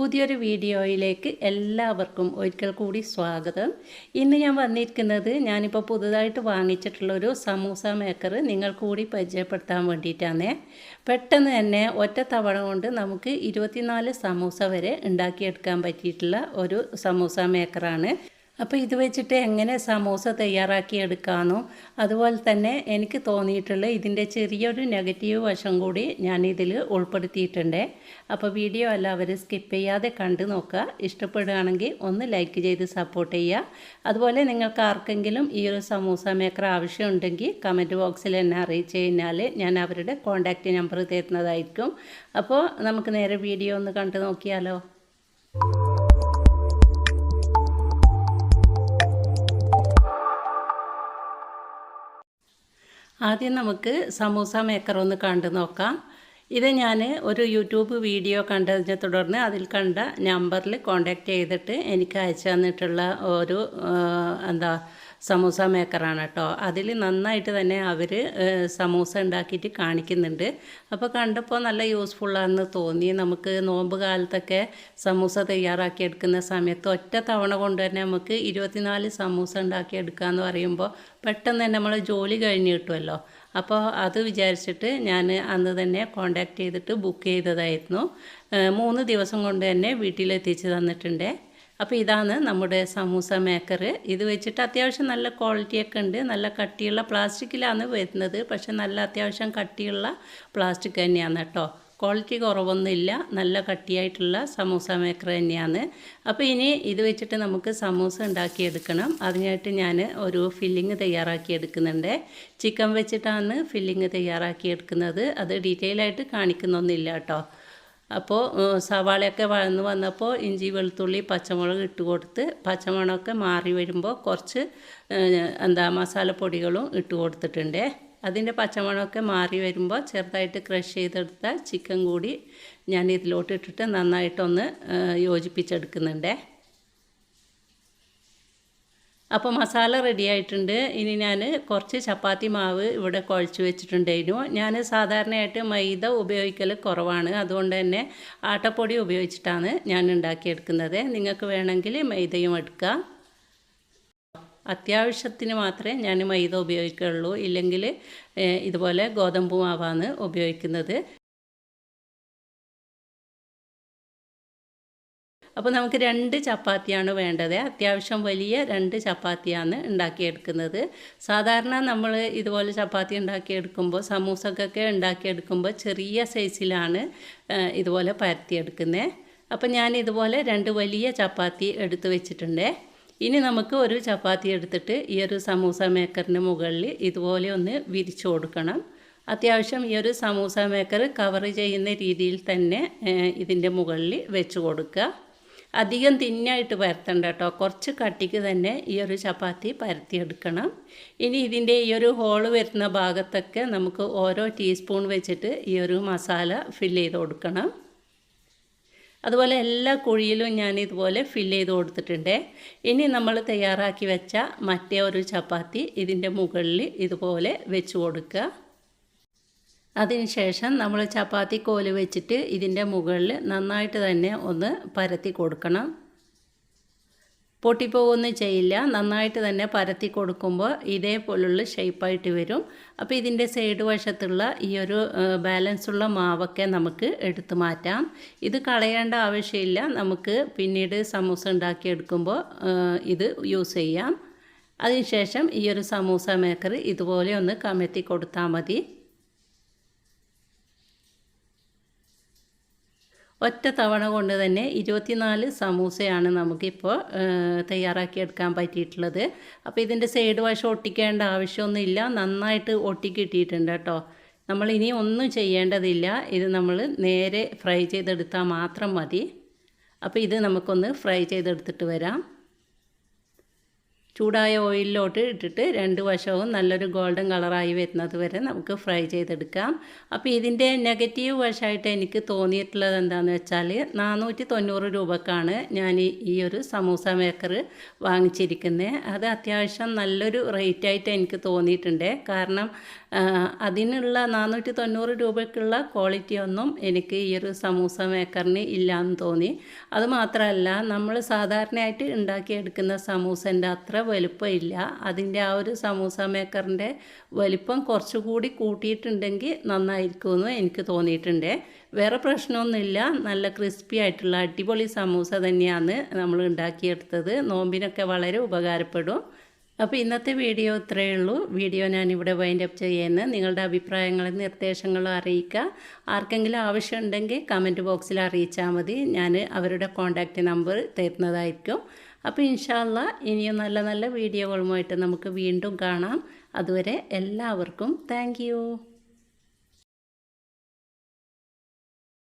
പുതിയൊരു വീഡിയോയിലേക്ക് എല്ലാവർക്കും ഒരിക്കൽ കൂടി സ്വാഗതം. ഇന്ന് ഞാൻ വന്നിരിക്കുന്നത് ഞാനിപ്പോൾ പുതുതായിട്ട് വാങ്ങിച്ചിട്ടുള്ളൊരു സമൂസ മേക്കർ നിങ്ങൾ കൂടി പരിചയപ്പെടുത്താൻ വേണ്ടിയിട്ടാണ്. പെട്ടെന്ന് തന്നെ ഒറ്റ തവണ കൊണ്ട് നമുക്ക് ഇരുപത്തിനാല് സമൂസ വരെ ഉണ്ടാക്കിയെടുക്കാൻ പറ്റിയിട്ടുള്ള ഒരു സമൂസ മേക്കറാണ്. അപ്പോൾ ഇത് വെച്ചിട്ട് എങ്ങനെ സമോസ തയ്യാറാക്കി എടുക്കാമെന്നോ അതുപോലെ തന്നെ എനിക്ക് തോന്നിയിട്ടുള്ള ഇതിന്റെ ചെറിയൊരു നെഗറ്റീവ് വശം കൂടി ഞാൻ ഇതിൽ ഉൾപ്പെടുത്തിയിട്ടുണ്ട്. അപ്പോൾ വീഡിയോ എല്ലാവരും സ്കിപ്പ് ചെയ്യാതെ കണ്ടു നോക്കുക. ഇഷ്ടപ്പെടുകയാണെങ്കിൽ ഒന്ന് ലൈക്ക് ചെയ്ത് സപ്പോർട്ട് ചെയ്യുക. അതുപോലെ നിങ്ങൾക്ക് ആർക്കെങ്കിലും ഈ ഒരു സമൂസ മേക്കർ ആവശ്യമുണ്ടെങ്കിൽ കമന്റ് ബോക്സിൽ എന്നെ അറിയിച്ചു കഴിഞ്ഞാൽ ഞാൻ അവരുടെ കോൺടാക്റ്റ് നമ്പർ തരുന്നതായിരിക്കും. അപ്പോൾ നമുക്ക് നേരെ വീഡിയോ ഒന്ന് കണ്ടു നോക്കിയാലോ? ആദ്യം നമുക്ക് സമൂസ മേക്കർ ഒന്ന് കണ്ടു നോക്കാം. ഇത് ഞാൻ ഒരു യൂട്യൂബ് വീഡിയോ കണ്ടതിനെ തുടർന്ന് അതിൽ കണ്ട നമ്പറിൽ കോണ്ടാക്ട് ചെയ്തിട്ട് എനിക്ക് അയച്ചു തന്നിട്ടുള്ള ഒരു എന്താ സമൂസ മേക്കറാണ് കേട്ടോ. അതിൽ നന്നായിട്ട് തന്നെ അവർ സമൂസ ഉണ്ടാക്കിയിട്ട് കാണിക്കുന്നുണ്ട്. അപ്പോൾ കണ്ടപ്പോൾ നല്ല യൂസ്ഫുള്ളാണെന്ന് തോന്നി. നമുക്ക് നോമ്പ് കാലത്തൊക്കെ സമൂസ തയ്യാറാക്കി എടുക്കുന്ന സമയത്ത് ഒറ്റ തവണ കൊണ്ട് തന്നെ നമുക്ക് ഇരുപത്തിനാല് സമൂസ ഉണ്ടാക്കി എടുക്കുക എന്ന് പറയുമ്പോൾ പെട്ടെന്ന് തന്നെ നമ്മൾ ജോലി കഴിഞ്ഞ് കിട്ടുമല്ലോ അപ്പോൾ അത് വിചാരിച്ചിട്ട് ഞാൻ അന്ന് തന്നെ കോണ്ടാക്ട് ചെയ്തിട്ട് ബുക്ക് ചെയ്തതായിരുന്നു. മൂന്ന് ദിവസം കൊണ്ട് തന്നെ വീട്ടിലെത്തിച്ച് തന്നിട്ടുണ്ട്. അപ്പോൾ ഇതാണ് നമ്മുടെ സമൂസ മേക്കർ ഇത് വെച്ചിട്ട് അത്യാവശ്യം നല്ല ക്വാളിറ്റിയൊക്കെ ഉണ്ട്. നല്ല കട്ടിയുള്ള പ്ലാസ്റ്റിക്കിലാണ് വരുന്നത്. പക്ഷേ നല്ല അത്യാവശ്യം കട്ടിയുള്ള പ്ലാസ്റ്റിക് തന്നെയാണ് കേട്ടോ. ക്വാളിറ്റി കുറവൊന്നുമില്ല നല്ല കട്ടിയായിട്ടുള്ള സമൂസ മേക്കർ തന്നെയാണ്. അപ്പോൾ ഇനി ഇത് വെച്ചിട്ട് നമുക്ക് സമൂസ ഉണ്ടാക്കിയെടുക്കണം. അതിനായിട്ട് ഞാൻ ഒരു ഫില്ലിങ് തയ്യാറാക്കി എടുക്കുന്നുണ്ട്. ചിക്കൻ വെച്ചിട്ടാണ് ഫില്ലിങ് തയ്യാറാക്കി എടുക്കുന്നത്. അത് ഡീറ്റെയിൽ ആയിട്ട് കാണിക്കുന്നൊന്നുമില്ല കേട്ടോ. അപ്പോൾ സവാളയൊക്കെ വഴന്ന് വന്നപ്പോൾ ഇഞ്ചി വെളുത്തുള്ളി പച്ചമുളക് ഇട്ട് കൊടുത്ത് പച്ചമുളകൊക്കെ മാറി വരുമ്പോൾ കുറച്ച് എന്താ മസാലപ്പൊടികളും ഇട്ട് കൊടുത്തിട്ടുണ്ട്. അതിന്റെ പച്ചമണമൊക്കെ മാറി വരുമ്പോൾ ചെറുതായിട്ട് ക്രഷ് ചെയ്തെടുത്ത ചിക്കൻ കൂടി ഞാൻ ഇതിലോട്ട് ഇട്ടിട്ട് നന്നായിട്ടൊന്ന് യോജിപ്പിച്ചെടുക്കുന്നുണ്ട്. അപ്പോൾ മസാല റെഡി ആയിട്ടുണ്ട്. ഇനി ഞാൻ കുറച്ച് ചപ്പാത്തി മാവ് ഇവിടെ കുഴച്ച് വെച്ചിട്ടുണ്ടായിരുന്നു ഞാൻ സാധാരണയായിട്ട് മൈദ ഉപയോഗിക്കൽ കുറവാണ്. അതുകൊണ്ട് തന്നെ ആട്ടപ്പൊടി ഉപയോഗിച്ചിട്ടാണ് ഞാൻ ഉണ്ടാക്കിയെടുക്കുന്നത്. നിങ്ങൾക്ക് വേണമെങ്കിൽ മൈദയും എടുക്കുക അത്യാവശ്യത്തിന് മാത്രമേ ഞാൻ മൈദ ഉപയോഗിക്കുകയുള്ളൂ ഇല്ലെങ്കിൽ ഇതുപോലെ ഗോതമ്പ് മാവാണ് ഉപയോഗിക്കുന്നത്. അപ്പോൾ നമുക്ക് രണ്ട് ചപ്പാത്തിയാണ് വേണ്ടത്. അത്യാവശ്യം വലിയ രണ്ട് ചപ്പാത്തിയാണ് ഉണ്ടാക്കിയെടുക്കുന്നത്. സാധാരണ നമ്മൾ ഇതുപോലെ ചപ്പാത്തി ഉണ്ടാക്കിയെടുക്കുമ്പോൾ സമൂസക്കൊക്കെ ഉണ്ടാക്കിയെടുക്കുമ്പോൾ ചെറിയ സൈസിലാണ് ഇതുപോലെ പരത്തിയെടുക്കുന്നത് അപ്പോൾ ഞാൻ ഇതുപോലെ രണ്ട് വലിയ ചപ്പാത്തി എടുത്തു വെച്ചിട്ടുണ്ട്. ഇനി നമുക്ക് ഒരു ചപ്പാത്തി എടുത്തിട്ട് ഈ ഒരു സമൂസ മേക്കറിന് മുകളിൽ ഇതുപോലെ ഒന്ന് വിരിച്ചു കൊടുക്കണം. അത്യാവശ്യം ഈ ഒരു സമൂസ മേക്കർ കവർ ചെയ്യുന്ന രീതിയിൽ തന്നെ ഇതിന്റെ മുകളിൽ വെച്ച് കൊടുക്കുക. അധികം തിന്നായിട്ട് പരത്തണ്ട കേട്ടോ. കുറച്ച് കട്ടിക്ക് തന്നെ ഈ ഒരു ചപ്പാത്തി പരത്തിയെടുക്കണം. ഇനി ഇതിന്റെ ഈ ഒരു ഹോൾ വരുന്ന ഭാഗത്തൊക്കെ നമുക്ക് ഓരോ ടീസ്പൂൺ വെച്ചിട്ട് ഈ ഒരു മസാല ഫില്ല് ചെയ്ത് കൊടുക്കണം. അതുപോലെ എല്ലാ കുഴിയിലും ഞാൻ ഇതുപോലെ ഫില്ല് ചെയ്ത് കൊടുത്തിട്ടുണ്ട്. ഇനി നമ്മൾ തയ്യാറാക്കി വെച്ച മറ്റേ ഒരു ചപ്പാത്തി ഇതിന്റെ മുകളിൽ ഇതുപോലെ വെച്ച് കൊടുക്കുക. അതിനുശേഷം നമ്മൾ ചപ്പാത്തി കോൽ വെച്ചിട്ട് ഇതിന്റെ മുകളിൽ നന്നായിട്ട് തന്നെ ഒന്ന് പരത്തി കൊടുക്കണം. പൊട്ടിപ്പോകൊന്നും ചെയ്യില്ല. നന്നായിട്ട് തന്നെ പരത്തി കൊടുക്കുമ്പോൾ ഇതേപോലുള്ള ഷേപ്പായിട്ട് വരും. അപ്പോൾ ഇതിന്റെ സൈഡ് വശത്തുള്ള ഈ ഒരു ബാലൻസുള്ള മാവൊക്കെ നമുക്ക് എടുത്തു മാറ്റാം. ഇത് കളയേണ്ട ആവശ്യമില്ല. നമുക്ക് പിന്നീട് സമൂസ ഉണ്ടാക്കിയെടുക്കുമ്പോൾ ഇത് യൂസ് ചെയ്യാം. അതിനുശേഷം ഈ ഒരു സമൂസ മേക്കർ ഇതുപോലെ ഒന്ന് കമഴ്ത്തി കൊടുത്താൽ മതി. ഒറ്റ തവണ കൊണ്ട് തന്നെ ഇരുപത്തിനാല് സമൂസയാണ് നമുക്കിപ്പോൾ തയ്യാറാക്കിയെടുക്കാൻ പറ്റിയിട്ടുള്ളത്. അപ്പോൾ ഇതിന്റെ സൈഡ് വശം ഒട്ടിക്കേണ്ട ആവശ്യമൊന്നുമില്ല. നന്നായിട്ട് ഒട്ടിക്കിട്ടിയിട്ടുണ്ട് കേട്ടോ. നമ്മൾ ഇനി ഒന്നും ചെയ്യേണ്ടതില്ല. ഇത് നമ്മൾ നേരെ ഫ്രൈ ചെയ്തെടുത്താൽ മാത്രം മതി. അപ്പോൾ ഇത് നമുക്കൊന്ന് ഫ്രൈ ചെയ്തെടുത്തിട്ട് വരാം. ചൂടായ ഓയിലിലോട്ട് ഇട്ടിട്ട് രണ്ട് വശവും നല്ലൊരു ഗോൾഡൻ കളറായി വരുന്നത് വരെ നമുക്ക് ഫ്രൈ ചെയ്തെടുക്കാം. അപ്പോൾ ഇതിന്റെ നെഗറ്റീവ് വശമായിട്ട് എനിക്ക് തോന്നിയിട്ടുള്ളത് എന്താണെന്ന് വെച്ചാൽ നാനൂറ്റി തൊണ്ണൂറ് രൂപക്കാണ് ഞാൻ ഈ ഒരു സമൂസ മേക്കർ വാങ്ങിച്ചിരിക്കുന്നത് അത് അത്യാവശ്യം നല്ലൊരു റേറ്റായിട്ട് എനിക്ക് തോന്നിയിട്ടുണ്ട്. കാരണം അതിനുള്ള നാനൂറ്റി തൊണ്ണൂറ് രൂപയ്ക്കുള്ള ക്വാളിറ്റി ഒന്നും എനിക്ക് ഈ ഒരു സമൂസ മേക്കറിന് ഇല്ലയെന്ന് തോന്നി. അതുമാത്രമല്ല നമ്മൾ സാധാരണയായിട്ട് ഉണ്ടാക്കിയെടുക്കുന്ന സമൂസന്റെ അത്ര വലുപ്പമില്ല. അതിന്റെ ആ ഒരു സമൂസ മേക്കറിന്റെ വലിപ്പം കുറച്ചുകൂടി കൂട്ടിയിട്ടുണ്ടെങ്കിൽ നന്നായിരിക്കുമെന്ന് എനിക്ക് തോന്നിയിട്ടുണ്ട്. വേറെ പ്രശ്നമൊന്നുമില്ല. നല്ല ക്രിസ്പി ആയിട്ടുള്ള അടിപൊളി സമൂസ തന്നെയാണ് നമ്മൾ ഉണ്ടാക്കിയെടുത്തത്. നോമ്പിനൊക്കെ വളരെ ഉപകാരപ്പെടും. അപ്പോൾ ഇന്നത്തെ വീഡിയോ ഇത്രയേ ഉള്ളൂ. വീഡിയോ ഞാൻ ഇവിടെ വൈൻഡ് അപ്പ് ചെയ്യുന്നത് നിങ്ങളുടെ അഭിപ്രായങ്ങളും നിർദ്ദേശങ്ങളും അറിയിക്കുക. ആർക്കെങ്കിലും ആവശ്യമുണ്ടെങ്കിൽ കമന്റ് ബോക്സിൽ അറിയിച്ചാൽ മതി. ഞാൻ അവരുടെ കോൺടാക്റ്റ് നമ്പർ തരുന്നതായിരിക്കും. അപ്പോൾ ഇൻഷാല്ല ഇനിയും നല്ല നല്ല വീഡിയോകളുമായിട്ട് നമുക്ക് വീണ്ടും കാണാം. അതുവരെ എല്ലാവർക്കും താങ്ക്